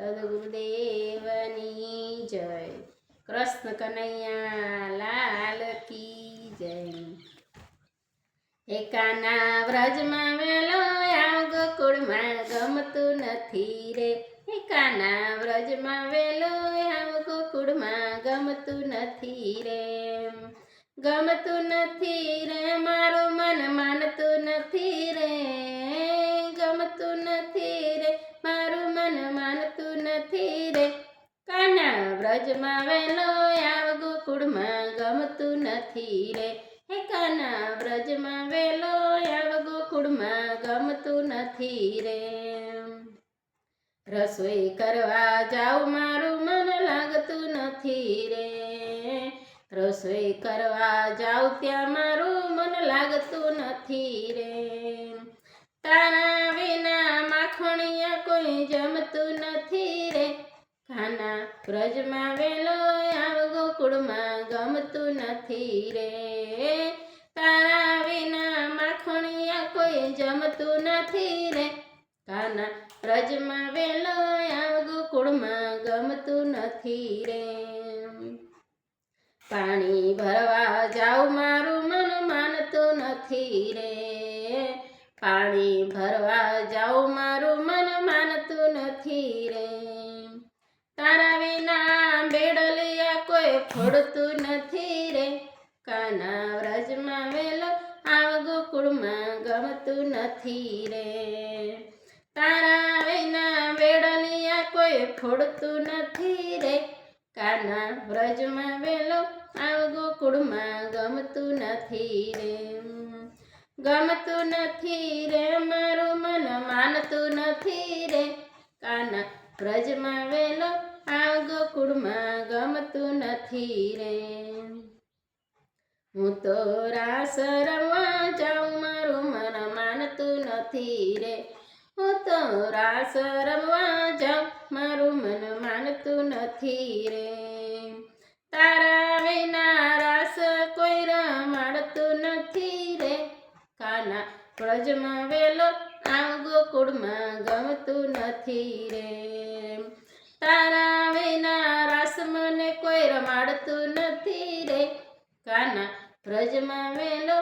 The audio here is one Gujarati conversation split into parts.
સદગુરુદેવની જય કૃષ્ણ કનૈયા લાલ કી જય એકાના વ્રજમાં વેલો આવ ગોકુળમાં ગમતું નથી રે એકાના વ્રજમાં વેલો આવ ગોકુળમાં ગમતું નથી રે ગમતું નથી રે મારું માનતું નથી રે. કાના વ્રજમાં વહેલો આવ ગોકુળમાં ગમતું નથી રે. હે કાના વ્રજમાં વહેલો આવ ગોકુળમાં ગમતું નથી રે. રસોઈ કરવા જાઉં, મારું મન લાગતું નથી રે. રસોઈ કરવા જાઉં, ત્યાં મારું મન લાગતું નથી રે. તારા માખણિયા કોઈ જમતું નથી રે. ખાના વ્રજમાં વેલો આવ, ગોકુળમાં ગમતું નથી રે. તારા વિના માખણિયા કોઈ જમતું નથી રે. કાના વ્રજમાં વેલો આવ, ગોકુળમાં ગમતું નથી રે. પાણી ભરવા જાઉં, મારું મન માનતું નથી રે. પાણી ભરવા જાઉં, મારું મન માનતું નથી રે. તારા વિના બેડલિયા કોઈ ફોડતું નથી રે. કાના વ્રજમાં વેલો આવ ગોકુળમાં ગમતું નથી રે. તારા વિના બેડલિયા કોઈ ફોડતું નથી રે. કાના વ્રજમાં વેલો આવ ગોકુળમાં ગમતું નથી રે. ગમતું નથી રે, મારું મન માનતું નથી કાના વ્રજમાં વેલો આવ ગોકુળમાં ગમતું નથી રે. હું તો રાસ રમવા જાઉં, મારું મન માનતું નથી રે. હું તો રાસ રમવા જાઉં, મારું મન માનતું નથી રે. તારા વ્રજમાં વેલો આવ ગોકુળમાં ગમતું નથી રે. તારા વિના રાસ મને કોઈ રમાડતું નથી રે. કાના વ્રજમાં વેલો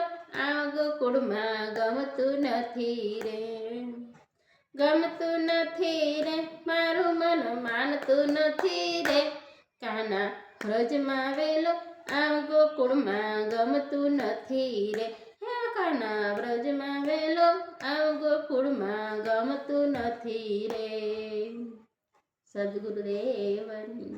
આવ ગોકુળમાં ગમતું નથી રે. ગમતું નથી રે, મારું મન માનતું નથી રે. કાના વ્રજમાં વેલો આવ ગોકુળમાં ગમતું નથી રે. કાના વ્રજમાં વેલો આવ ગોકુળમાં ગમતું નથી રે સદગુરુદેવની.